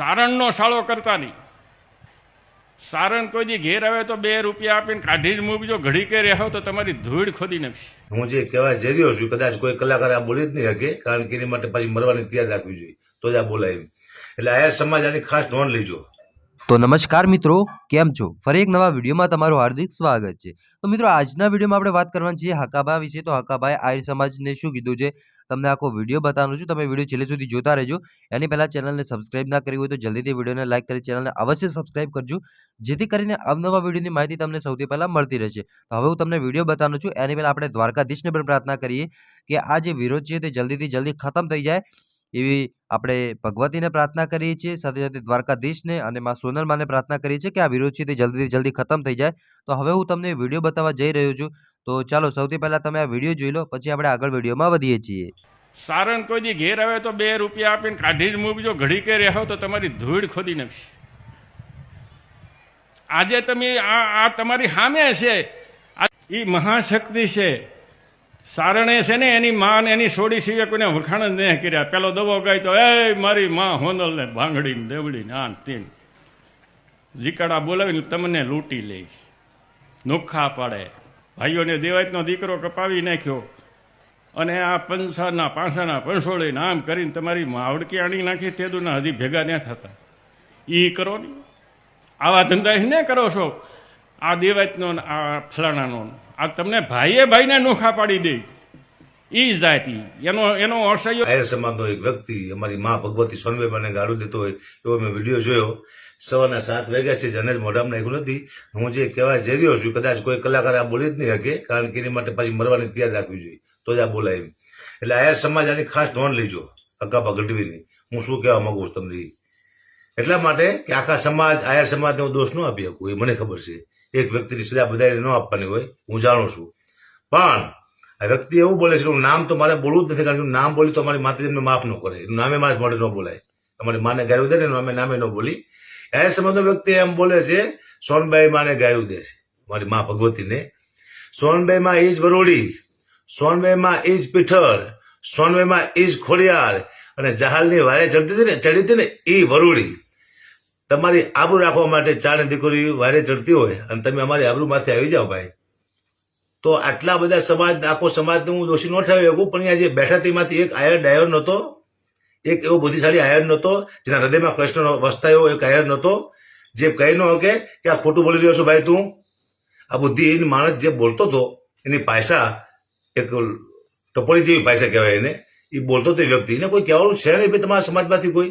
સારણનો શાળો કરતા નહીં. સારણ કોઈ દી ઘેર આવે તો બે રૂપિયા આપીને કાઢી જ મૂકજો. ઘડી કે રહો તો તમારી ધૂળ ખોદી નાખશે. હું જે કહેવા જઈ રહ્યો છું કદાચ કોઈ કલાકાર આ બોલી જ નહીં શકે કારણ કે એની માટે પછી મરવાની તૈયાર રાખવી જોઈએ. તો જ આ બોલાય એટલે આયા સમાજ આની ખાસ નોંધ લેજો. તો નમસ્કાર મિત્રો કેમ છો? ફરી એક નવા વિડીયોમાં તમારું હાર્દિક સ્વાગત છે. તો મિત્રો આજના વિડીયોમાં આપણે વાત કરવાની છે હકાબા વિશે. તો હકાબાએ આર્ય સમાજને શું કીધું છે? તમને આખો વીડિયો બતાવવાનું છું. તમે વીડિયો છેલ્લે સુધી જોતા રહેજો. એની પહેલાં ચેનલને સબસ્ક્રાઇબ ના કરી હોય તો જલ્દીથી વિડીયોને લાઇક કરી, ચેનલને અવશ્ય સબસ્ક્રાઇબ કરજો. જેથી કરીને અવનવા વિડીયોની માહિતી તમને સૌથી પહેલાં મળતી રહેશે. તો હવે હું તમને વીડિયો બતાવવાનું છું. એની પહેલાં આપણે દ્વારકાધીશને પણ પ્રાર્થના કરીએ કે આ જે વિરોધ છે તે જલ્દીથી જલ્દી ખતમ થઈ જાય. એવી આપણે ભગવતીને પ્રાર્થના કરીએ છીએ. સાથે સાથે દ્વારકાધીશને અને માં સોનલમાને પ્રાર્થના કરીએ છીએ કે આ વિરોધ છે તે જલ્દીથી જલ્દી ખતમ થઈ જાય. તો હવે હું તમને વીડિયો બતાવવા જઈ રહ્યો છું. તો ચાલો, સૌથી પહેલાં તમે આ વીડિયો જોઈ લો, પછી આપણે આગળ વિડીયોમાં વધીએ છીએ. સારણ કોઈ ઘેર આવે તો બે રૂપિયા આપીને કાઢી જ મૂકજો. ઘડી કે રહો તો તમારી ધૂળ ખોદી નાખશે. આજે તમે આ આ તમારી સામે છે. એ મહાશક્તિ છે. સારણે છે ને, એની માં એની સોડી સિવાય કોઈને વખાણ જ નહીં કર્યા. પેલો દવો ગાય તો, એ મારી માં હોનલ ને ભાંગડી ને દેવડી ને આન તેન. જીકાડા બોલાવીને તમને લૂંટી લે નોખા પાડે. ભાઈઓને દેવાયતનો દીકરો કપાવી નાખ્યો. અને આ પંસાના પાસાના પંસોળે નામ કરીને તમારી માવડકી આણી નાખી, તે દુના હજી ભેગા ન થતા. એ કરો ને. આવા ધંધા એને કરો છો. આ દેવાયતનો ને આ ફલાણાનો. આ તમને ભાઈએ ભાઈને નોખા પાડી દે. ઈ જાતિ. એનો એનો અસહ્ય આયર સમાજનો એક વ્યક્તિ, અમારી મા ભગવતી સોનવેબાને ગાળું દેતો હોય, એવો મેં વીડિયો જોયો. સવારના સાત વાગ્યા છે જને જ મોઢામાં નાખ્યું નથી. હું જે કહેવા જઈ રહ્યો છું, કદાચ કોઈ કલાકાર આ બોલી જ નહીં શકે, કારણ કે એની માટે પછી મરવાની તૈયાર રાખવી જોઈએ. તો જ આ બોલાય એમ. એટલે આયર સમાજ આની ખાસ નોંધ લેજો અકાપા ગઢવીની. હું શું કહેવા માંગુ છું તમને એટલા માટે કે આખા સમાજ આયર સમાજને હું દોષ ન આપી શકું, એ મને ખબર છે. એક વ્યક્તિની સજા બધાને ન આપવાની હોય, હું જાણું છું. પણ આ વ્યક્તિ એવું બોલે છે નામ તો મારે બોલવું જ નથી, કારણ કે નામ બોલ્યું તો મારી માતા એમને માફ ન કરે. એનું નામે મારે મોઢે ન બોલાય. અમારી માને ગાયું દે ને અમે નામે ન બોલી. આયર સંબંધો વ્યક્તિ એમ બોલે છે, સોનબાઈ માને ગાયું દે છે. મારી મા ભગવતીને. સોનબાઈમાં એ જ વરોડી સોનબાઈમાં એ જ પીઠળ સોનબાઈમાં એ જ ખોડિયાર અને જહાલની વારે ચડતી હતી ને, ચડી હતી ને એ વરોડી તમારી આબરૂ રાખવા માટે ચાર દીકરી વારે ચડતી હોય અને તમે અમારી આબરૂ માથે આવી જાઓ ભાઈ. તો આટલા બધા સમાજ, આખો સમાજને હું દોષી ન ઠરાવી શકું પણ અહીંયા જે બેઠા તેમાંથી એક આયર ડાયર નહોતો એક એવો બુદ્ધિશાળી આયર નહોતો, જેના હૃદયમાં કૃષ્ણ વસતા એવો એક આયર નહોતો, જે કહી ન કે આ ખોટું બોલી રહ્યો છો ભાઈ તું. આ બુદ્ધિહીન માણસ જે બોલતો હતો, એની પાયસા એક ટપોળી જેવી પાયસા કહેવાય એને, એ બોલતો તે વ્યક્તિ. એને કોઈ કહેવાનું છે નહીં ભાઈ તમારા સમાજમાંથી કોઈ.